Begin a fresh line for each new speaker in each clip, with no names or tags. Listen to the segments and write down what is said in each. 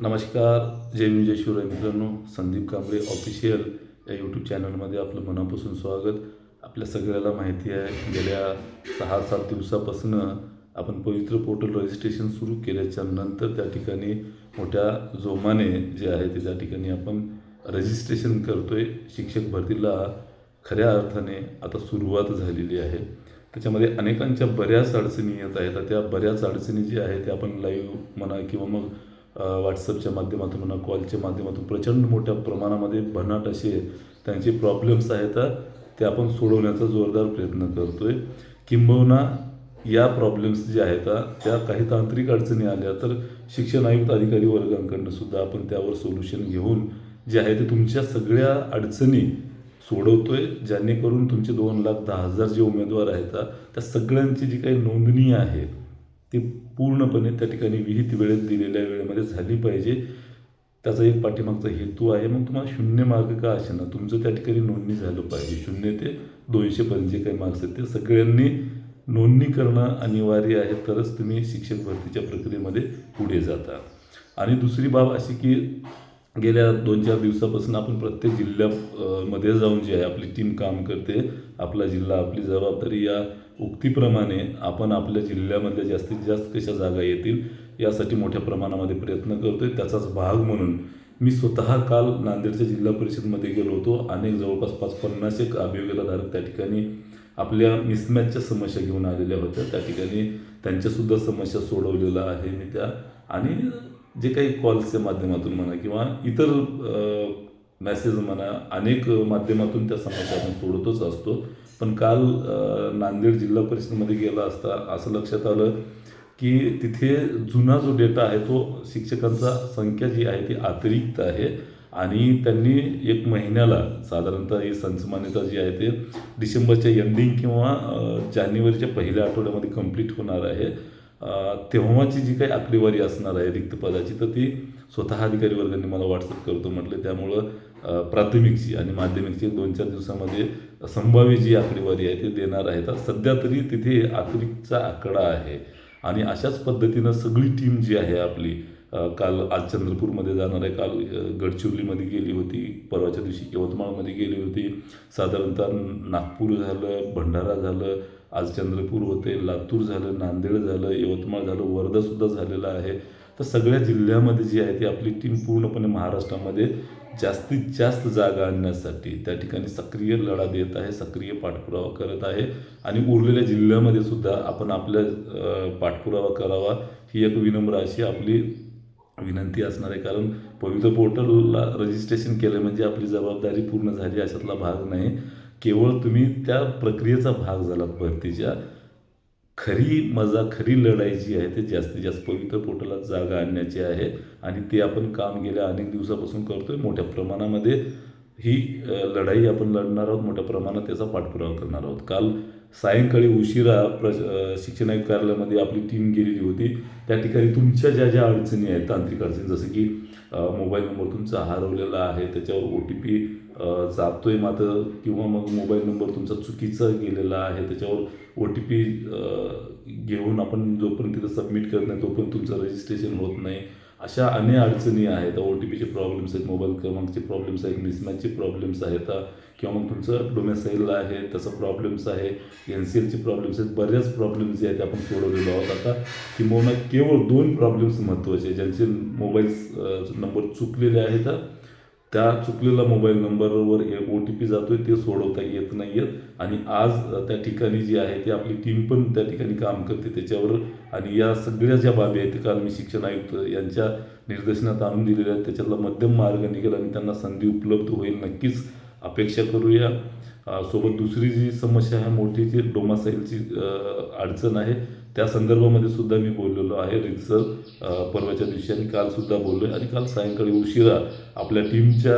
नमस्कार जय भीम शिवराय मित्रांनो. संदीप कांबळे ऑफिशियल या यूट्यूब चॅनलमध्ये आपलं मनापासून स्वागत. आपल्या सगळ्याला माहिती आहे गेल्या सहा सात दिवसापासून आपण पवित्र पोर्टल रजिस्ट्रेशन सुरू केल्याच्यानंतर त्या ठिकाणी मोठ्या जोमाने जे आहे ते त्या ठिकाणी आपण रजिस्ट्रेशन करतो आहे शिक्षक भरतीला खऱ्या अर्थाने आता सुरुवात झालेली आहे. त्याच्यामध्ये अनेकांच्या बऱ्याच अडचणी येत आहेत. त्या बऱ्याच अडचणी ज्या आहेत त्या आपण लाईव्ह म्हणा किंवा मग व्हॉट्सअपच्या माध्यमातून म्हणा कॉलच्या माध्यमातून प्रचंड मोठ्या प्रमाणामध्ये भन्नाट असे त्यांचे प्रॉब्लेम्स आहेत ते आपण सोडवण्याचा जोरदार प्रयत्न करतो आहे किंबहुना या प्रॉब्लेम्स जे आहेत त्या काही तांत्रिक अडचणी आल्या तर शिक्षण आयुक्त अधिकारी वर्गांकडनं सुद्धा आपण त्यावर सोल्युशन घेऊन जे आहे ते तुमच्या सगळ्या अडचणी सोडवतो आहे जेणेकरून तुमचे दोन लाख दहा हजार जे उमेदवार आहेत त्या सगळ्यांची जी काही नोंदणी आहे ती पूर्णपणे त्या ठिकाणी विहित वेळेत दिलेल्या वेळेमध्ये झाली पाहिजे. त्याचा एक पाठीमागचा हेतू आहे. मग तुम्हाला शून्य मार्क का असे ना तुमचं त्या ठिकाणी नोंदणी झालं पाहिजे. शून्य ते दोनशेपर्यंत जे काही मार्क्स आहेत. ते सगळ्यांनी नोंदणी करणं अनिवार्य आहे. तरच तुम्ही शिक्षक भरतीच्या प्रक्रियेमध्ये पुढे जाता. आणि दुसरी बाब अशी की गेल्या दोन चार दिवसापासून आपण प्रत्येक जिल्ह्यामध्ये जाऊन जे आहे आपली टीम काम करते. आपला जिल्हा आपली जबाबदारी या उक्तीप्रमाणे आपण आपल्या जिल्ह्यामधल्या जास्तीत जास्त कशा जागा येतील यासाठी मोठ्या प्रमाणामध्ये प्रयत्न करतो आहे त्याचाच भाग म्हणून मी स्वतः काल नांदेडच्या जिल्हा परिषदमध्ये गेलो होतो. अनेक जवळपास पाच पन्नास एक अभियोग्यताधारक त्या ठिकाणी आपल्या मिसमॅचच्या समस्या घेऊन आलेल्या होत्या. त्या ठिकाणी त्यांच्यासुद्धा समस्या सोडवलेल्या आहे मी त्या. आणि जे काही कॉल्सच्या माध्यमातून म्हणा किंवा इतर मेसेज म्हणा अनेक माध्यमातून त्या समस्या आपण सोडतच असतो. पण काल नांदेड जिल्हा परिषदेमध्ये गेला असता असं लक्षात आलं की तिथे जुना जो डेटा आहे तो शिक्षकांचा संख्या जी आहे ती अतिरिक्त आहे आणि त्यांनी एक महिन्याला साधारणतः ही संचमान्यता जी आहे ते डिसेंबरच्या एंडिंग किंवा जानेवारीच्या पहिल्या आठवड्यामध्ये कंप्लीट होणार आहे. तेव्हाची जी काही आकडेवारी असणार आहे रिक्त पदाची तर ती स्वतः अधिकारी वर्गांनी मला व्हॉट्सअप करतो म्हटलं. त्यामुळं प्राथमिकची आणि माध्यमिकची दोन चार दिवसामध्ये संभाव्य जी आकडेवारी आहे ते देणार आहेत सध्या तरी तिथे अतिरिक्तचा आकडा आहे. आणि अशाच पद्धतीनं सगळी टीम जी आहे आपली काल आज चंद्रपूरमध्ये जाणार आहे. काल गडचिरोलीमध्ये गेली होती. परवाच्या दिवशी यवतमाळमध्ये गेली होती. साधारणतः नागपूर झालं भंडारा झालं आज चंद्रपूर होते लातूर झालं नांदेड झालं यवतमाळ झालं वर्धासुद्धा झालेलं आहे. तर सगळ्या जिल्ह्यामध्ये जी आहे ती आपली टीम पूर्णपणे महाराष्ट्रामध्ये जास्तीत जास्त जागा आणण्यासाठी त्या ठिकाणी सक्रिय लढा देत आहे सक्रिय पाठपुरावा करत आहे. आणि उरलेल्या जिल्ह्यामध्ये सुद्धा आपण आपल्या पाठपुरावा करावा ही एक विनम्र अशी आपली विनंती असणार आहे. कारण पवित्र पोर्टलला रजिस्ट्रेशन केलं म्हणजे आपली जबाबदारी पूर्ण झाली अशातला भाग नाही. केवळ तुम्ही त्या प्रक्रियेचा भाग झालात भरतीच्या. खरी मजा खरी लढाई जी आहे ते जास्तीत जास्त पवित्र पोर्टलात जागा आणण्याची आहे. आणि ते आपण काम गेल्या अनेक दिवसापासून करतोय. मोठ्या प्रमाणामध्ये ही लढाई आपण लढणार आहोत. मोठ्या प्रमाणात त्याचा पाठपुरावा करणार आहोत. काल सायंकाळी उशिरा प्र शिक्षण आयुक्त कार्यालयामध्ये आपली टीम गेलेली होती. त्या ठिकाणी तुमच्या ज्या ज्या अडचणी आहेत तांत्रिक अडचणी जसं की मोबाईल नंबर तुमचा हरवलेला आहे त्याच्यावर ओ टी पी जातोय मात्र किंवा मग मोबाईल नंबर तुमचा चुकीचा गेलेला आहे त्याच्यावर ओ टी पी घेऊन आपण जोपर्यंत तिथं सबमिट करत नाही तोपर्यंत तुमचं रजिस्ट्रेशन होत नाही. अशा अनेक अडचणी आहेत. ओ टी पीचे प्रॉब्लेम्स आहेत मोबाईल क्रमांकचे प्रॉब्लेम्स आहेत मिसमॅचचे प्रॉब्लेम्स आहेत. किंवा मग तुमचं डोमेसाईल आहे त्याचा प्रॉब्लेम्स आहे एन सी एलचे प्रॉब्लेम्स आहेत बऱ्याच प्रॉब्लेम्स जे आहेत आपण सोडवलेलो आहोत. आता किंबहुना केवळ दोन प्रॉब्लेम्स महत्त्वाचे ज्यांचे मोबाईल नंबर चुकलेले आहेत. त्या चुकलेला मोबाईल नंबरवर ए ओ टी पी जातोय ते सोडवता येत नाही आहेत आणि आज त्या ठिकाणी जी आहे ती आपली टीम पण त्या ठिकाणी काम करते त्याच्यावर. आणि या सगळ्या ज्या बाबी आहेत ते काल मी शिक्षण आयुक्त यांच्या निर्देशनात आणून दिलेल्या आहेत त्याच्यातला मध्यम मार्ग निघेल आणि त्यांना संधी उपलब्ध होईल. नक्कीच अपेक्षा करूया. सोबत दुसरी जी समस्या आहे मोठी जी डोमासाईलची अडचण आहे त्या संदर्भामध्ये सुद्धा मी बोललेलो आहे. रितसर परवाच्या दिवशी आणि कालसुद्धा बोललो आहे आणि काल सायंकाळी उशिरा आपल्या टीमच्या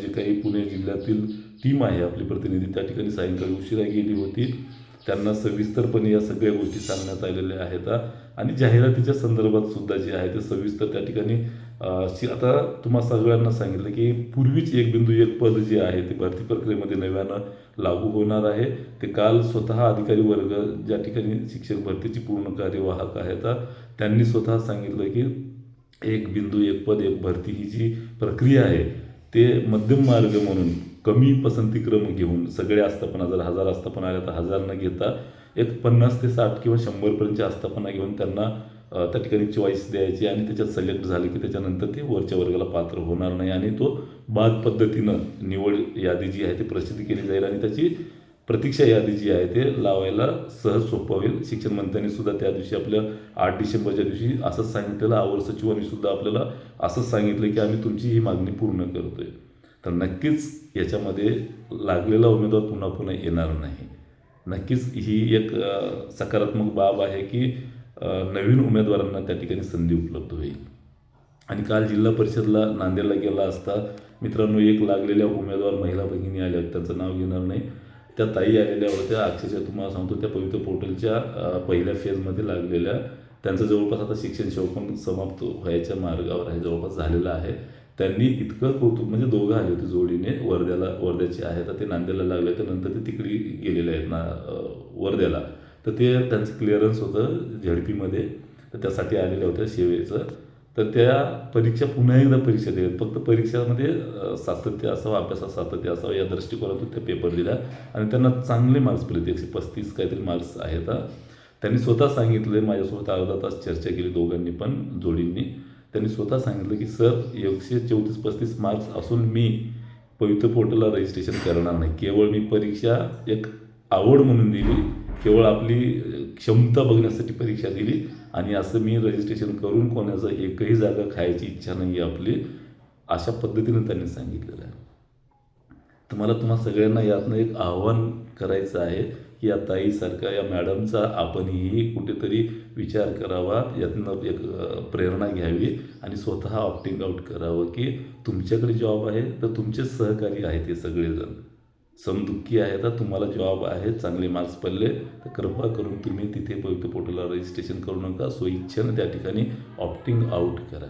जे काही पुणे जिल्ह्यातील टीम आहे आपली प्रतिनिधी त्या ठिकाणी सायंकाळी उशिरा गेली होती. त्यांना सविस्तरपणे या सगळ्या गोष्टी सांगण्यात आलेल्या आहेत. आणि जाहिरातीच्या संदर्भात सुद्धा जे आहे ते सविस्तर त्या ठिकाणी आता तुम्हा सगळ्यांना सांगितलं की पूर्वीच एक बिंदू एक पद जे आहे ते भरती प्रक्रियेमध्ये नव्यानं लागू होणार आहे. ते काल स्वतः अधिकारी वर्ग ज्या ठिकाणी शिक्षक भरतीची पूर्ण कार्यवाहक आहेत त्यांनी स्वतः सांगितलं की एक बिंदू एक पद एक भरती ही जी प्रक्रिया आहे ते मध्यम मार्ग म्हणून कमी पसंतीक्रम घेऊन सगळे आस्थापना जर हजार आस्थापना आल्या तर हजार न घेता एक पन्नास ते साठ किंवा शंभरपर्यंतची आस्थापना घेऊन त्यांना त्या ठिकाणी चॉईस द्यायची आणि त्याच्यात सिलेक्ट झालं की त्याच्यानंतर ते वरच्या वर्गाला पात्र होणार नाही आणि तो बाद पद्धतीनं निवड यादी जी आहे ती प्रसिद्ध केली जाईल आणि त्याची प्रतीक्षा यादी जी आहे ते लावायला सहज सोपं होईल. शिक्षण मंत्र्यांनी सुद्धा त्या दिवशी आपल्या आठ डिसेंबरच्या दिवशी असंच सांगितलेलं आवर सचिवांनी सुद्धा आपल्याला असंच सांगितलं की आम्ही तुमची ही मागणी पूर्ण करतोय. तर नक्कीच याच्यामध्ये लागलेला उमेदवार पुन्हा पुन्हा येणार नाही. नक्कीच ही एक सकारात्मक बाब आहे की नवीन उमेदवारांना त्या ठिकाणी संधी उपलब्ध होईल. आणि काल जिल्हा परिषदला नांदेडला गेला असता मित्रांनो एक लागलेल्या उमेदवार महिला भगिनी आल्या. त्यांचं नाव घेणार नाही. त्या ताई आलेल्या होत्या. अक्षरशः तुम्हाला सांगतो त्या पवित्र पोर्टलच्या पहिल्या फेजमध्ये लागलेल्या. त्यांचं जवळपास आता शिक्षण सेवा पण समाप्त व्हायच्या मार्गावर आहे जवळपास झालेलं आहे. त्यांनी इतकं कौतुक म्हणजे दोघं आले होते जोडीने वर्ध्याला वर्ध्याचे आहेत. तर ते नांदेडला लागले तर नंतर ते तिकडे गेलेले आहेत ना वर्ध्याला. तर ते त्यांचं क्लिअरन्स होतं झडपीमध्ये तर त्यासाठी आलेल्या होत्या सेवेचं तर त्या परीक्षा पुन्हा एकदा परीक्षा देत फक्त परीक्षामध्ये सातत्य असावं अभ्यासात सातत्य असावं या दृष्टिकोनातून त्या पेपर दिला. आणि त्यांना चांगले मार्क्स पडले एकशे पस्तीस काहीतरी मार्क्स आहेत. त्यांनी स्वतः सांगितलं माझ्यासोबत अर्धा तास चर्चा केली दोघांनी पण जोडींनी. त्यांनी स्वतः सांगितलं की सर एकशे चौतीस पस्तीस मार्क्स असून मी पवित्र पोर्टलला रजिस्ट्रेशन करणार नाही. केवळ मी परीक्षा एक आवड म्हणून दिली. केवळ आपली क्षमता बघण्यासाठी परीक्षा दिली आणि असं मी रजिस्ट्रेशन करून कोणाचं एकही जागा खायची इच्छा नाही आहे आपली अशा पद्धतीने त्यांनी सांगितलेलं आहे. तर मला तुम्हा सगळ्यांना यातनं एक आव्हान करायचं आहे की या ताईसारखा या मॅडमचा आपणही कुठेतरी विचार करावा यातनं एक प्रेरणा घ्यावी आणि स्वतः ऑप्टिंग आउट करावं की तुमच्याकडे जॉब आहे तर तुमचे सहकारी आहेत हे सगळेजण. समदुःखी आहे तर तुम्हाला जॉब आहे चांगले मार्क्स पडले तर कृपा करून तुम्ही तिथे पवित्र पोर्टलला रजिस्ट्रेशन करू नका. स्वइच्छेनं त्या ठिकाणी ऑप्टिंग आउट करा.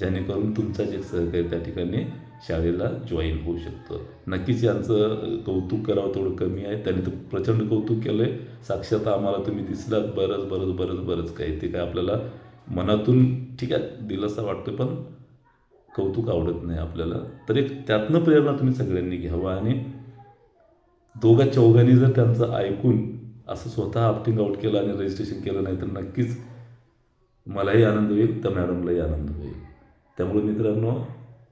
जेणेकरून तुमचाच एक सहकारी त्या ठिकाणी शाळेला जॉईन होऊ शकतं. नक्कीच यांचं कौतुक करावं थोडं कमी आहे. त्यांनी तर प्रचंड कौतुक केलं आहे साक्षात आम्हाला तुम्ही दिसलात बरंच बरंच बरंच बरंच काही. ते काय आपल्याला मनातून ठीक आहे दिलासा वाटतो पण कौतुक आवडत नाही आपल्याला. तर एक त्यातनं प्रेरणा तुम्ही सगळ्यांनी घ्यावा आणि दोघा चौघांनी जर त्यांचं ऐकून असं स्वतः ऑप्टिंग आउट केलं आणि रजिस्ट्रेशन केलं नाही तर नक्कीच मलाही आनंद होईल तर मॅडमलाही आनंद होईल. त्यामुळे मित्रांनो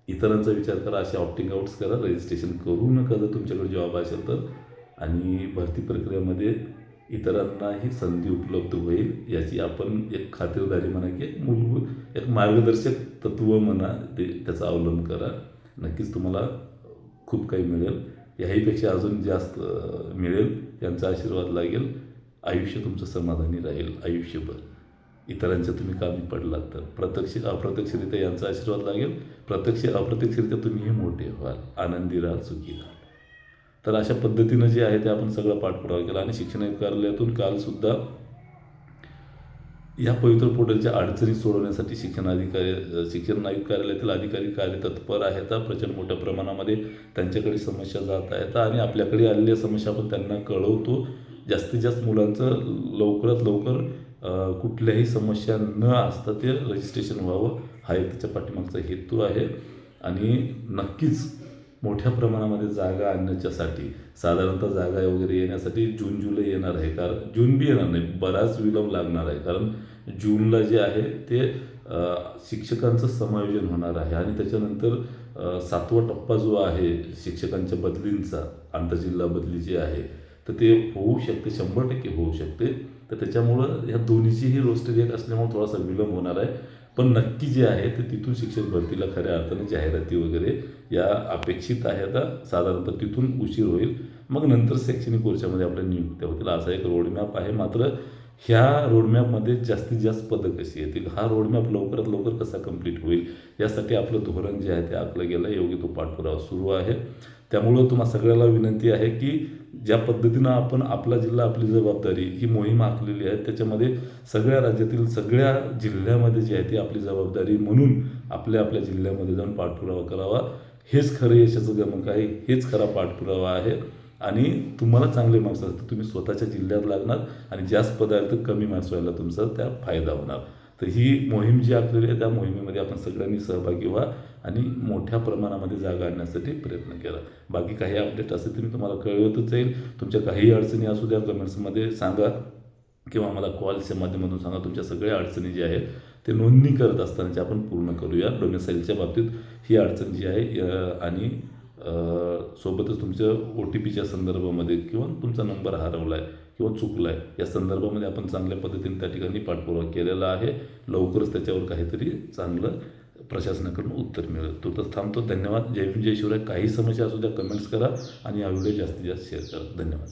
इतरांचा विचार करा असे ऑप्टिंग आउट्स करा रजिस्ट्रेशन करू नका जर तुमच्याकडे जॉब असेल तर. आणि भरती प्रक्रियेमध्ये इतरांनाही संधी उपलब्ध होईल याची आपण एक खात्रीदारी म्हणा की एक मूलभूत एक मार्गदर्शक तत्त्व म्हणा ते त्याचा अवलंब करा. नक्कीच तुम्हाला खूप काही मिळेल. ह्याहीपेक्षा अजून जास्त मिळेल यांचा आशीर्वाद लागेल. आयुष्य तुमचं समाधानी राहील आयुष्यभर. इतरांच्या तुम्ही कामी पडलात तर. प्रत्यक्ष अप्रत्यक्षरित्या यांचा आशीर्वाद लागेल. प्रत्यक्ष अप्रत्यक्षरित्या तुम्हीही मोठे व्हाल. आनंदी राहाल सुखी राहाल. तर अशा पद्धतीनं जे आहे ते आपण सगळं पाठपुरावा केला आणि शिक्षण कार्यालयातून कालसुद्धा या पवित्र पोर्टलच्या अडचणी सोडवण्यासाठी शिक्षण अधिकारी शिक्षण आयुक्त कार्यालयातील अधिकारी कार्य तत्पर आहेत. प्रचंड मोठ्या प्रमाणामध्ये त्यांच्याकडे समस्या जात आहेत आणि आपल्याकडे आलेल्या समस्या आपण त्यांना कळवतो. जास्तीत जास्त मुलांचं लवकरात लवकर कुठल्याही समस्या न असता ते रजिस्ट्रेशन व्हावं हा एक त्याच्या पाठीमागचा हेतू आहे. आणि नक्कीच मोठ्या प्रमाणामध्ये जागा आणण्याच्यासाठी साधारणतः जागा वगैरे येण्यासाठी जून जुलै येणार आहे. कारण जून बी येणार नाही बराच विलंब लागणार आहे. कारण जूनला जे आहे ते शिक्षकांचं समायोजन होणार आहे. आणि त्याच्यानंतर सातवा टप्पा जो आहे शिक्षकांच्या बदलींचा आंतरजिल्हा बदली जी आहे तर ते होऊ शकते शंभर टक्के होऊ शकते. तर त्याच्यामुळं ह्या दोन्हीचीही रोस्टर एक असल्यामुळे थोडासा विलंब होणार आहे. पण नक्की जे आहे ते तिथून शिक्षक भरतीला खऱ्या अर्थाने जाहिराती वगैरे या अपेक्षित आहेत साधारणतः तिथून उशीर होईल. मग नंतर शैक्षणिक वर्षामध्ये आपल्या नियुक्त्या होतील असा एक रोडमॅप आहे. मात्र ह्या रोडमॅपमध्ये जास्तीत जास्त पदं कशी येतील? हा रोडमॅप लवकरात लवकर कसा कंप्लीट होईल? यासाठी आपलं धोरण जे आहे ते आखलं गेलं योग्य तो पाठपुरावा सुरू आहे. त्यामुळं तुम्हा सगळ्याला विनंती आहे की ज्या पद्धतीनं आपण आपला जिल्हा आपली जबाबदारी ही मोहीम आखलेली आहे त्याच्यामध्ये सगळ्या राज्यातील सगळ्या जिल्ह्यामध्ये जी आहे ती आपली जबाबदारी म्हणून आपल्या आपल्या जिल्ह्यामध्ये जाऊन पाठपुरावा करावा. हेच खरं यशाचं गमक आहे. हेच खरा पाठपुरावा आहे. आणि तुम्हाला चांगले मार्क्स असतात. तुम्ही स्वतःच्या जिल्ह्यात लागणार आणि जास्त पदार्थ कमी मार्क्स व्हायला तुमचा त्या फायदा होणार. तर ही मोहीम जी आखलेली आहे त्या मोहिमेमध्ये आपण सगळ्यांनी सहभागी व्हा आणि मोठ्या प्रमाणामध्ये जागा आणण्यासाठी प्रयत्न केला. बाकी काही अपडेट असेल तर मी तुम्हाला कळवतच जाईल. तुमच्या काही अडचणी असू द्या कमेंट्समध्ये सांगा किंवा मला कॉल्सच्या माध्यमातून सांगा. तुमच्या सगळ्या अडचणी ज्या आहेत ते नोंदणी करत असतानाच्या आपण पूर्ण करूया. डोमेसाईलच्या बाबतीत ही अडचण जी आहे आणि सोबतच तुमच्या ओ टी पीच्या संदर्भामध्ये किंवा तुमचा नंबर हरवला आहे किंवा चुकला आहे या संदर्भामध्ये आपण चांगल्या पद्धतीने त्या ठिकाणी पाठपुरावा केलेला आहे. लवकरच त्याच्यावर काहीतरी चांगलं प्रशासनाकडून उत्तर मिळेल. तो तर थांबतो. धन्यवाद. जय जय शिवराय. काही समस्या असू द्या कमेंट्स करा आणि हा व्हिडिओ जास्तीत जास्त शेअर करा. धन्यवाद.